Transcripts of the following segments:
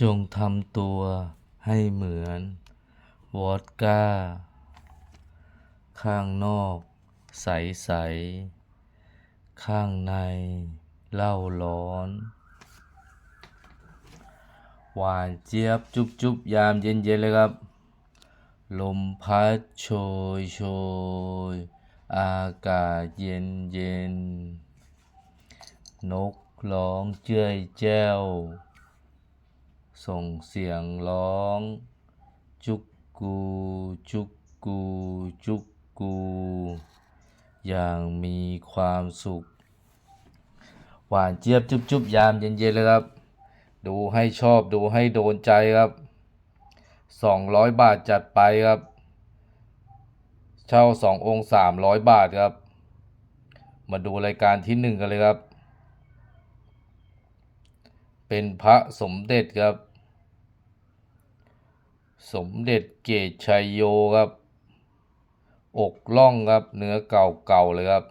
จงทำตัวให้เหมือน วอดก้า ข้างนอก ใสๆข้างในเหล้าร้อน หวานเจี๊ยบจุบจุบยามเย็นเย็นๆเลยครับ ลมพัดโชยโชย อากาศเย็นเย็น นกร้องเจ้ยแจ้ว ส่งเสียงร้อง จุกกูจุกกูจุกกู อย่างมีความสุข หวานเจี๊ยบจุบจุบยามเย็นๆเลยครับ ดูให้ชอบดูให้โดนใจครับสองร้อยบาทจัดไปครับ เช่าสององค์สามร้อยบาทครับ มาดูรายการที่หนึ่งกันเลยครับ เป็นพระสมเด็จครับ สมเด็จเกตชัยโยครับ อกล่องครับเนื้อเก่าๆเลยครับ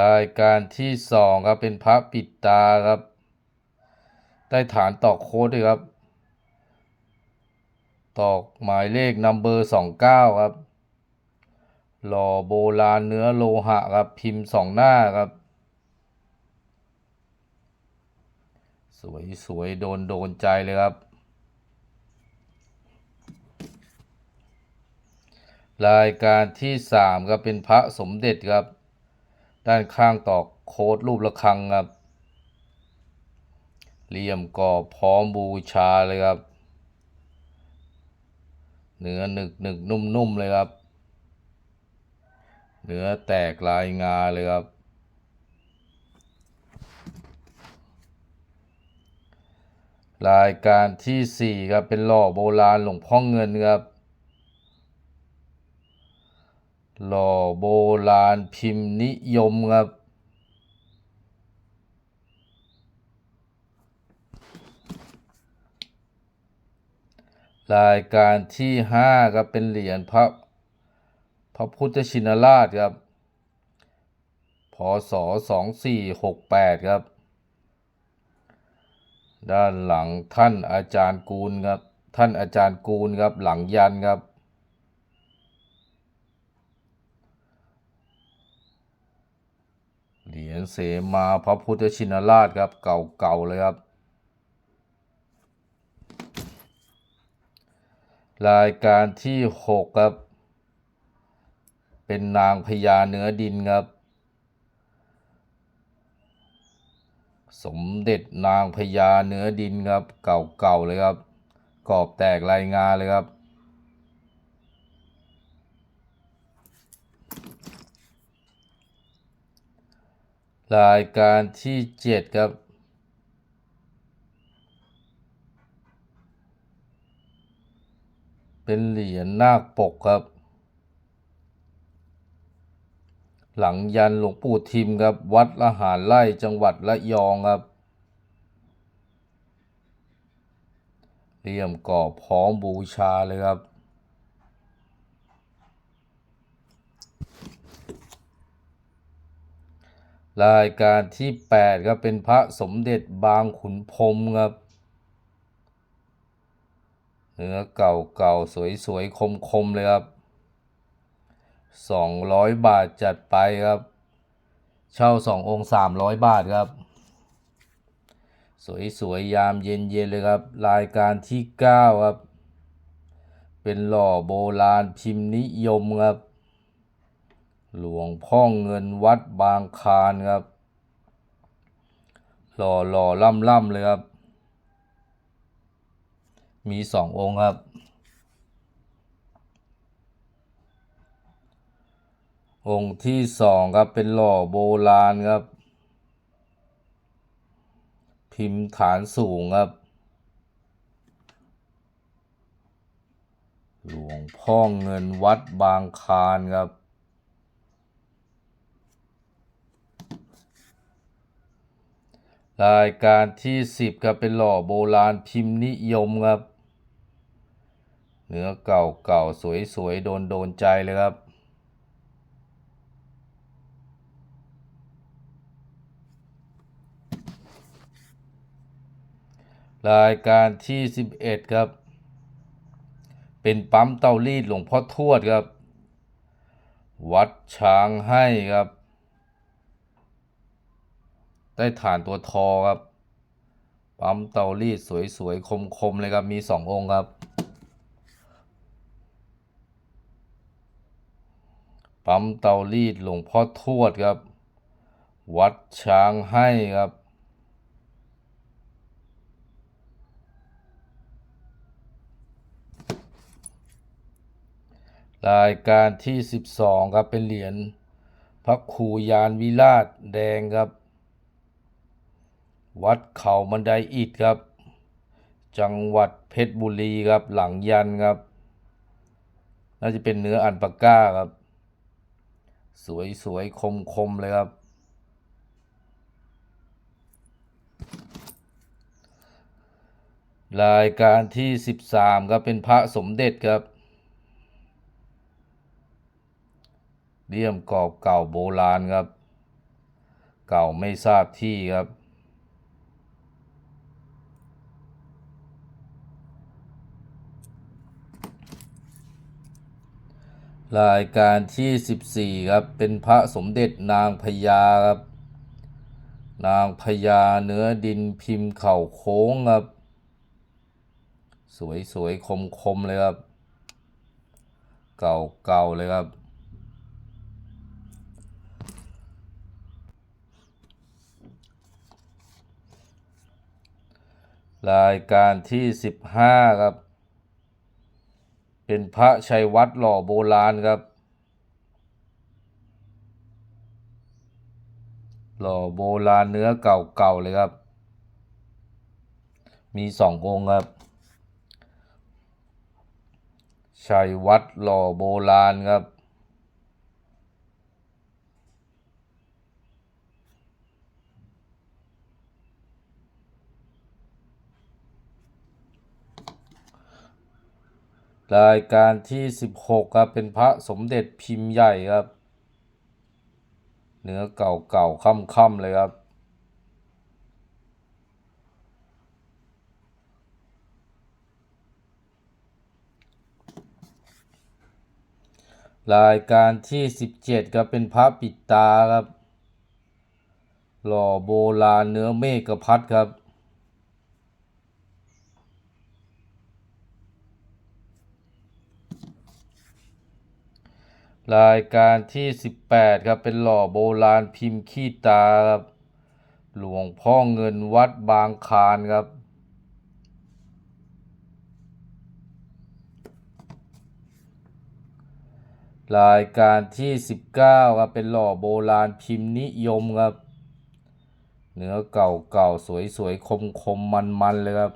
รายการที่สองครับเป็นพระปิดตาครับ ได้ฐานตอกโค้ดด้วยครับ ตอกหมายเลขนัมเบอร์สองเก้าครับ หล่อโบราณเนื้อโลหะครับ พิมพ์สองหน้าครับ สวยสวยโดนโดนใจเลยครับ รายการที่สามครับเป็นพระสมเด็จครับ ด้านข้างตอกโค้ดรูประฆังครับเหลี่ยมก่อพร้อมบูชาเลยครับ เนื้อหนึกหนึกนุ่มนุ่มๆเลยครับ เนื้อแตกลายงาเลยครับ รายการที่สี่ครับเป็นหล่อโบราณหลวงพ่อเงินครับหล่อโบราณพิมพ์นิยมครับ รายการที่ห้าครับเป็นเหรียญพระพระพุทธชินราชครับ พศสองสี่หกแปดครับ ด้านหลังท่านอาจารย์กูลครับ ท่านอาจารย์กูลครับหลังยันครับ เหรียญเสมาพระพุทธชินราชครับเก่าๆเลยครับ รายการที่หกครับ เป็นนางพญาเนื้อดินครับ สมเด็จนางพญาเนื้อดินครับ เก่าๆเลยครับ กรอบแตกลายงานเลยครับรายการที่เจ็ดครับ เป็นเหรียญนาคปกครับ หลังยันหลวงปู่ทิมครับ วัดละหารไร่จังหวัดระยองครับเหลี่ยมก่อพร้อมบูชาเลยครับ รายการที่แปดครับเป็นพระสมเด็จบางขุนพรมครับ เนื้อเก่าเก่าสวยสวยคมคมๆ เลยครับสองร้อยบาทจัดไปครับ เช่าสององค์สามร้อยบาทครับ สวยสวยยามเย็นเย็นๆ เลยครับ รายการที่เก้าครับ เป็นหล่อโบราณพิมพ์นิยมครับ หลวงพ่อเงินวัดบางคานครับ หล่อหล่อล่ำล่ำเลยครับ มีสององค์ครับ องค์ที่สองครับเป็นหล่อโบราณครับ พิมพ์ฐานสูงครับ หลวงพ่อเงินวัดบางคานครับรายการที่สิบครับเป็นหล่อโบราณพิมพ์นิยมครับ เนื้อเก่าเก่าสวยสวยโดนโดนใจเลยครับ รายการที่ 11 ครับ เป็นปั๊มเตารีดหลวงพ่อทวดครับ วัดช้างให้ครับ ได้ฐานตัวทอครับ ปั๊มเตารีดสวยๆ คมๆ เลยครับ มี 2 องค์ครับ ปั๊มเตารีดหลวงพ่อทวดครับ วัดช้างให้ครับรายการที่ 12 ครับ เป็นเหรียญพระครูยานวิราชแดงครับ วัดเขาบันไดอิฐครับ จังหวัดเพชรบุรีครับ หลังยันครับ น่าจะเป็นเนื้ออันปาก้าครับ สวยสวยคมคมๆเลยครับ รายการที่ 13ครับเป็นพระสมเด็จครับเลี่ยมกรอบเก่าโบราณครับ เก่าไม่ทราบที่ครับ รายการที่ 14 ครับเป็นพระสมเด็จนางพญาครับ นางพญาเนื้อดินพิมพ์เข่าโค้งครับ สวยสวยคมคมๆเลยครับ เก่าเก่าเลยครับ รายการที่ 15 ครับ เป็นพระชัยวัดหล่อโบราณครับ หล่อโบราณเนื้อเก่าๆเลยครับ มีสององค์ครับ ชัยวัดหล่อโบราณครับ รายการที่ 16ครับเป็นพระสมเด็จพิมพ์ใหญ่ครับ เนื้อเก่าๆค่ำๆเลยครับรายการที่ 17ครับเป็นพระปิดตาครับ หล่อโบราณเนื้อเมฆพัดครับ รายการที่ 18 ครับ เป็นหล่อโบราณพิมพ์ขี้ตาครับหลวงพ่อเงินวัดบางคานครับ รายการที่ 19 ครับ เป็นหล่อโบราณพิมพ์นิยมครับ เนื้อเก่าเก่าสวยสวยคมคมมันมันๆเลยครับ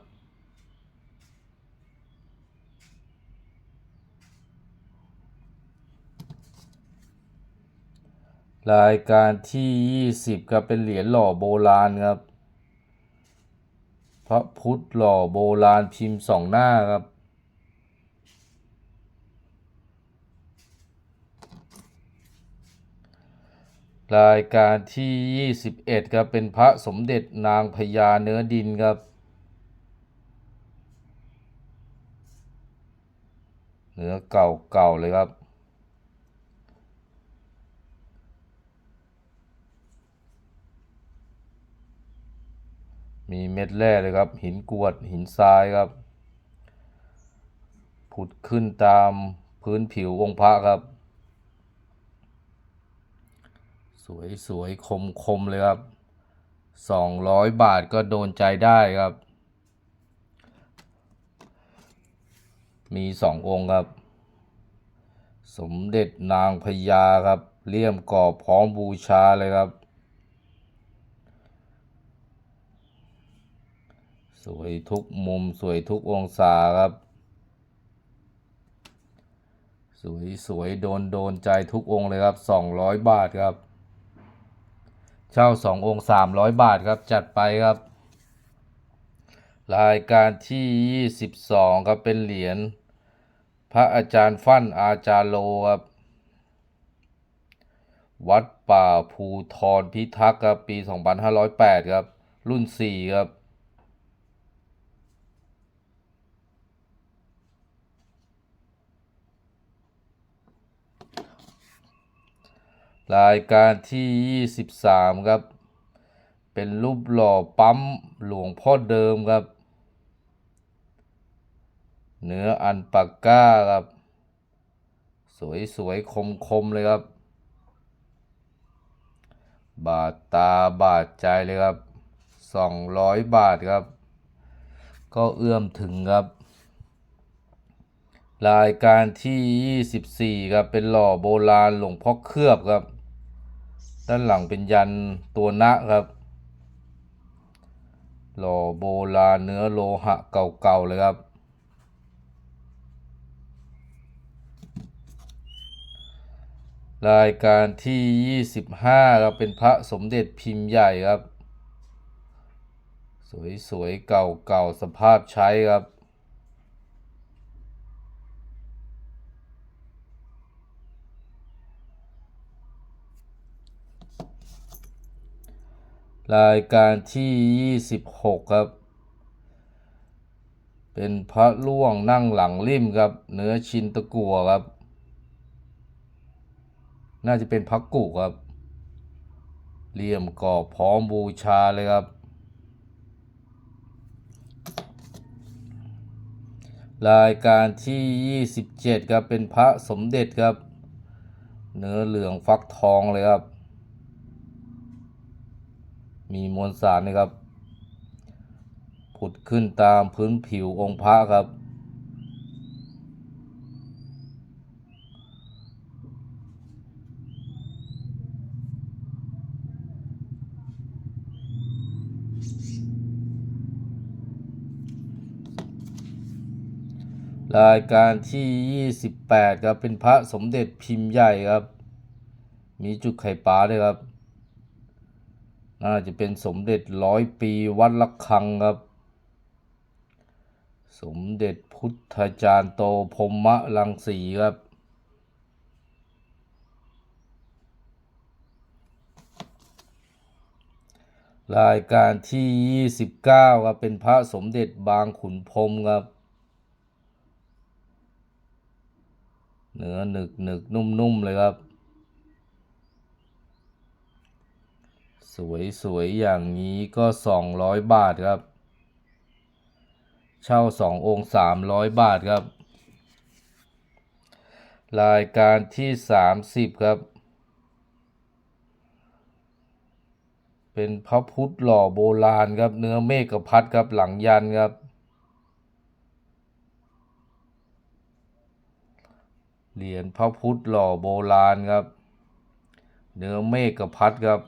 รายการที่ 20ครับเป็นเหรียญหล่อโบราณครับ พระพุทธหล่อโบราณพิมพ์สองหน้าครับ รายการที่ 21ครับเป็นพระสมเด็จนางพญาเนื้อดินครับเนื้อเก่าๆเลยครับ มีเม็ดแร่เลยครับ หินกรวดหินทรายครับ ผุดขึ้นตามพื้นผิวองค์พระครับ สวยสวยคมคมเลยครับสองร้อยบาทก็โดนใจได้ครับ มีสององค์ครับ สมเด็จนางพญาครับเลี่ยมกรอบพร้อมบูชาเลยครับ สวยทุกมุมสวยทุกองศาครับ สวยสวยโดนโดนใจทุกองเลยครับสองร้อยบาทครับ เช่าสององค์สามร้อยบาทครับจัดไปครับ รายการที่ยี่สิบสองครับเป็นเหรียญพระอาจารย์ฟั่นอาจารโลครับ วัดป่าภูทรพิทักษ์ครับปี 2508 ครับ รุ่น 4 ครับ รายการที่ 23 ครับ เป็นรูปหล่อปั๊มหลวงพ่อเดิมครับ เนื้ออันปากก้าครับ สวยสวยคมคมๆ เลยครับ บาทตาบาทใจเลยครับ 200 บาทครับ ก็เอื้อมถึงครับ รายการที่ 24 ครับ เป็นหล่อโบราณหลวงพ่อเคลือบครับ ด้านหลังเป็นยันตัวนะครับ หล่อโบราณเนื้อโลหะเก่าๆเลยครับ รายการที่ 25ครับเป็นพระสมเด็จพิมพ์ใหญ่ครับ สวยๆเก่าๆสภาพใช้ครับ รายการที่ 26 ครับ เป็นพระล่วงนั่งหลังริมครับ เนื้อชินตะกัวครับ น่าจะเป็นพักกุครับเหลี่ยมกรอบพร้อมบูชาเลยครับ รายการที่ 27 ครับ เป็นพระสมเด็จครับ เนื้อเหลืองฟักทองเลยครับ มีมวลสารนะครับ ผุดขึ้นตามพื้นผิวองค์พระครับ รายการที่ 28 ครับ เป็นพระสมเด็จพิมพ์ใหญ่ครับ มีจุดไข่ปลาด้วยครับ น่าจะเป็นสมเด็จร้อยปีวัดละคังครับ สมเด็จพุทธจารย์โตพรหมรังสีครับ รายการที่ 29ครับเป็นพระสมเด็จบางขุนพรมครับเนื้อหนึกหนึกนุ่มๆเลยครับ สวยสวยอย่างนี้ก็สองร้อยบาทครับ เช่าสององค์สามร้อยบาทครับ รายการที่สามสิบครับ เป็นพระพุทธหล่อโบราณครับ เนื้อเมฆพัดครับหลังยันครับเหรียญพระพุทธหล่อโบราณครับ เนื้อเมฆพัดครับ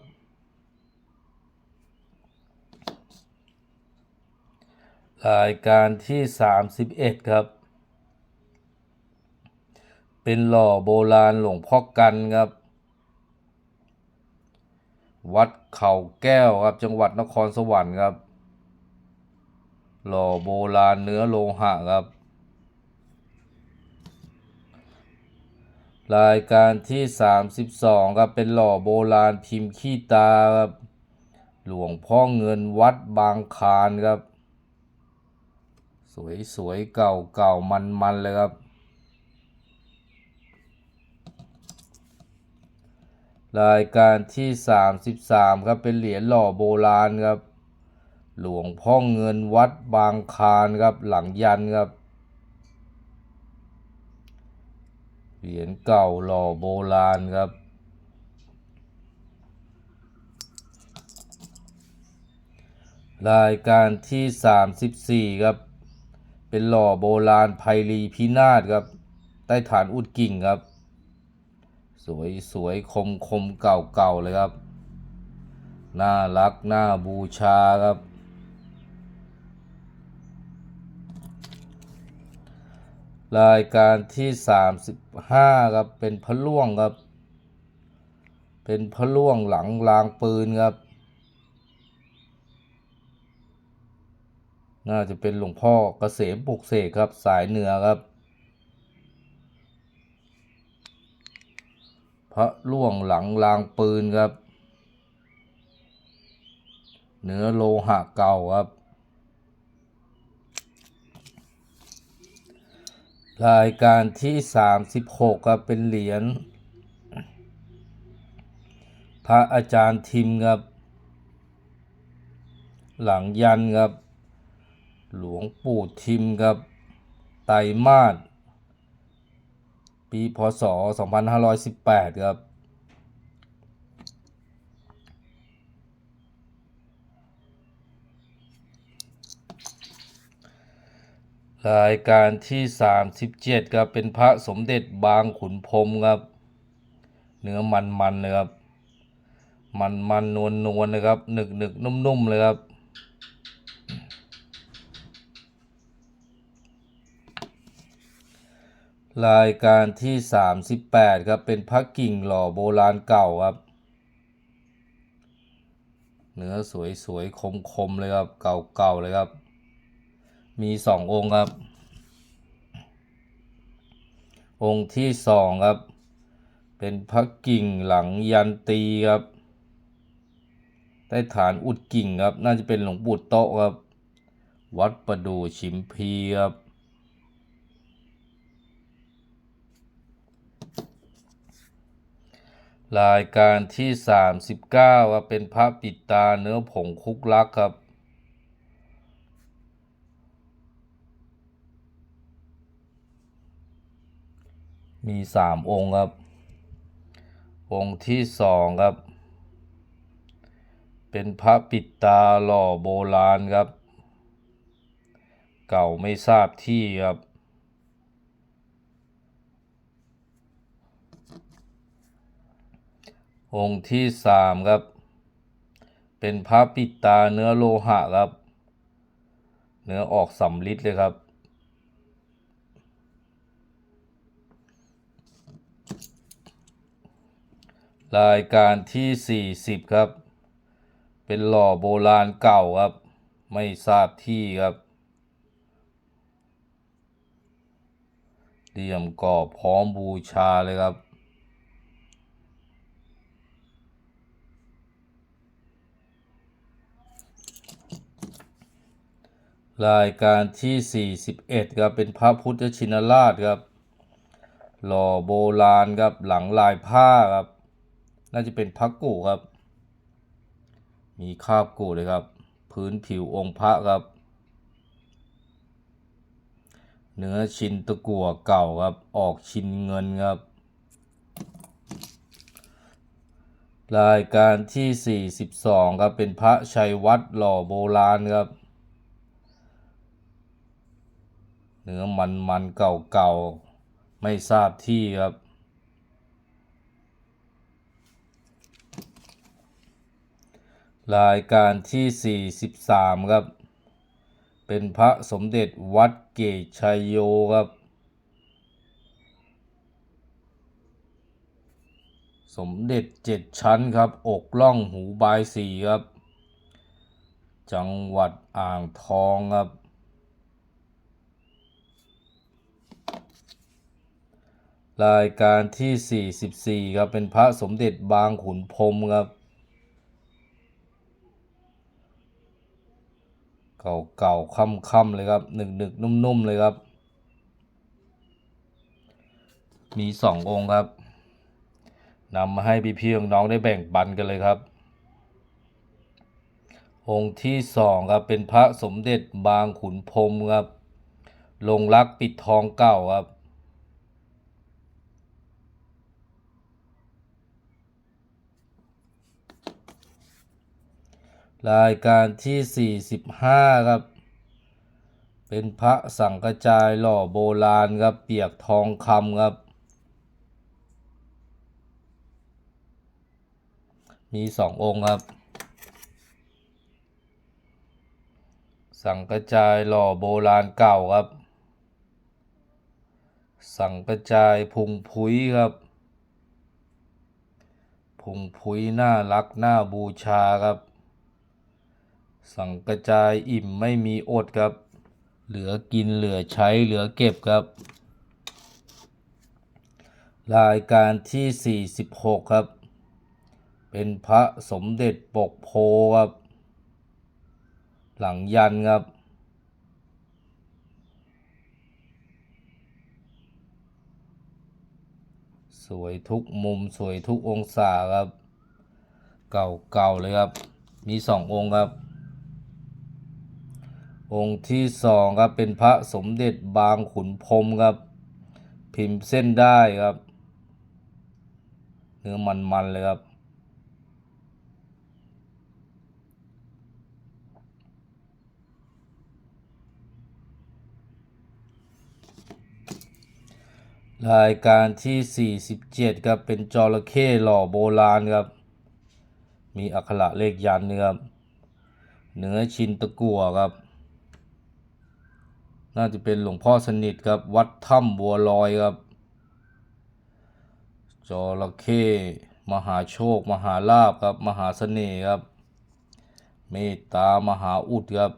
รายการที่ 31 ครับ เป็นหล่อโบราณหลวงพ่อกันครับ วัดเขาแก้วครับจังหวัดนครสวรรค์ครับ หล่อโบราณเนื้อโลหะครับ รายการที่ 32 ครับเป็นหล่อโบราณพิมพ์ขี้ตาครับ หลวงพ่อเงินวัดบางคานครับ สวยสวยเก่าเก่ามันมันเลยครับ รายการที่ 33 ครับ เป็นเหรียญหล่อโบราณครับ หลวงพ่อเงินวัดบางคานครับ หลังยันครับ เหรียญเก่าหล่อโบราณครับรายการที่ 34 ครับ เป็นหล่อโบราณไพลีพินาศครับ ใต้ฐานอุดกิ่งครับ สวยสวยคมคมเก่าเก่าเลยครับ น่ารักน่าบูชาครับ รายการที่ 35 ครับ เป็นพระล่วงครับ เป็นพระล่วงหลังรางปืนครับ น่าจะเป็นหลวงพ่อเกษมปลุกเสกครับสายเหนือครับ พระล่วงหลังรางปืนครับ เนื้อโลหะเก่าครับ รายการที่ 36ครับเป็นเหรียญพระอาจารย์ทิมครับ หลังยันครับ หลวงปู่ทิมครับ ไตรมาสปีพศ 2518 ครับ รายการที่ 37 ครับ เป็นพระสมเด็จบางขุนพรมครับ เนื้อมันมันๆเลยครับ มันมันวลนวลๆเลยครับ หนึกหนึกนุ่มนุ่มๆเลยครับ รายการที่ 38 ครับเป็นพระกิ่งหล่อโบราณเก่าครับ เนื้อสวยสวยคมๆเลยครับ เก่าๆเลยครับ มีสององค์ครับ องค์ที่สองครับ เป็นพระกิ่งหลังยันตีครับใต้ฐานอุดกิ่งครับ น่าจะเป็นหลวงปู่โตครับ วัดประดู่ชิมพีครับ รายการที่ 39ครับเป็นพระปิดตาเนื้อผงคุกลักครับ มีสามองค์ครับ องค์ที่สองครับ เป็นพระปิดตาหล่อโบราณครับ เก่าไม่ทราบที่ครับ องค์ที่สามครับ เป็นพระปิดตาเนื้อโลหะครับ เนื้อออกสำลิดเลยครับ รายการที่40ครับ เป็นหล่อโบราณเก่าครับ ไม่ทราบที่ครับเหลี่ยมกรอบพร้อมบูชาเลยครับ รายการที่ 41ครับเป็นพระพุทธชินราชครับ หล่อโบราณครับหลังลายผ้าครับ น่าจะเป็นพระกุครับ มีคาบกุเลยครับ พื้นผิวองค์พระครับ เนื้อชินตะกั่วเก่าครับ ออกชินเงินครับ รายการที่ 42ครับเป็นพระชัยวัดหล่อโบราณครับ เนื้อมันมันเก่าเก่าๆ ไม่ทราบที่ครับ รายการที่ 43 ครับ เป็นพระสมเด็จวัดเกชัยโยครับ สมเด็จเจ็ดชั้นครับ อกล่องหูบายสีครับ จังหวัดอ่างทองครับ รายการที่ 44 ครับเป็นพระสมเด็จบางขุนพรมครับ เก่าๆค่ำๆเลยครับหนึกๆนุ่มๆ เลยครับ มีสององค์ครับนำมาให้พี่ๆน้องๆได้แบ่งปันกันเลยครับ องค์ที่สองครับเป็นพระสมเด็จบางขุนพรมครับลงรักปิดทองเก่าครับ รายการที่ 45 ครับ เป็นพระสังกจายหล่อโบราณครับ เปียกทองคำครับ มีสององค์ครับ สังกจายหล่อโบราณเก่าครับ สังกจายพุงพุ้ยครับ พุงพุ้ยน่ารักน่าบูชาครับ สังกระจายอิ่มไม่มีอดครับ เหลือกินเหลือใช้เหลือเก็บครับ รายการที่ 46 ครับ เป็นพระสมเด็จปกโพครับ หลังยันครับสวยทุกมุมสวยทุกองศาครับ เก่าๆเลยครับ มีสององค์ครับ องค์ที่สองครับเป็นพระสมเด็จบางขุนพรมครับ พิมพ์เส้นได้ครับ เนื้อมันๆเลยครับ รายการที่ 47ครับเป็นจระเข้หล่อโบราณครับ มีอักขระเลขยันต์นะครับเนื้อชินตะกัวครับ น่าจะเป็นหลวงพ่อสนิทครับ วัดถ้ำบัวลอยครับ จระเข้มหาโชค มหาลาภครับ มหาเสน่ห์ครับ เมตตามหาอุดครับ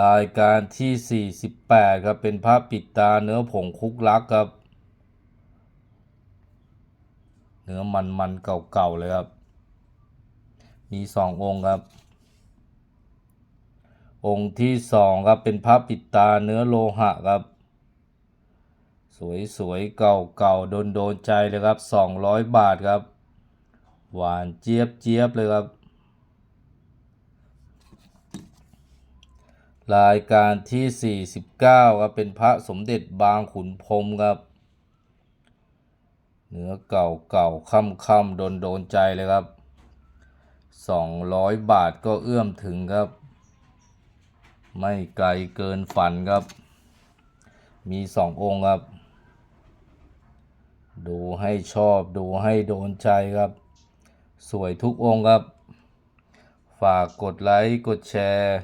รายการที่ 48 ครับ เป็นพระปิดตาเนื้อผงคุกลักครับ เนื้อมันมันๆเก่าๆเลยครับ มีสององค์ครับ องค์ที่สองครับเป็นพระปิดตาเนื้อโลหะครับ สวยๆ เก่าๆ โดนๆใจเลยครับ 200 บาทครับ หวานเจี๊ยบเจี๊ยบเลยครับ รายการที่ 49ครับเป็นพระสมเด็จบางขุนพรมครับ เนื้อเก่าเก่าค่ำค่ำโดนโดนใจเลยครับ 200 บาทก็เอื้อมถึงครับ ไม่ไกลเกินฝันครับ มีสององค์ครับ ดูให้ชอบดูให้โดนใจครับ สวยทุกองค์ครับ ฝากกดไลค์กดแชร์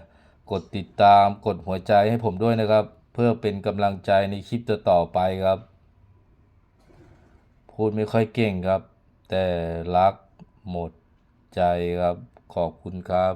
กดติดตามกดหัวใจให้ผมด้วยนะครับ เพื่อเป็นกำลังใจในคลิปต่อๆไปครับ พูดไม่ค่อยเก่งครับ แต่รักหมดใจครับ ขอบคุณครับ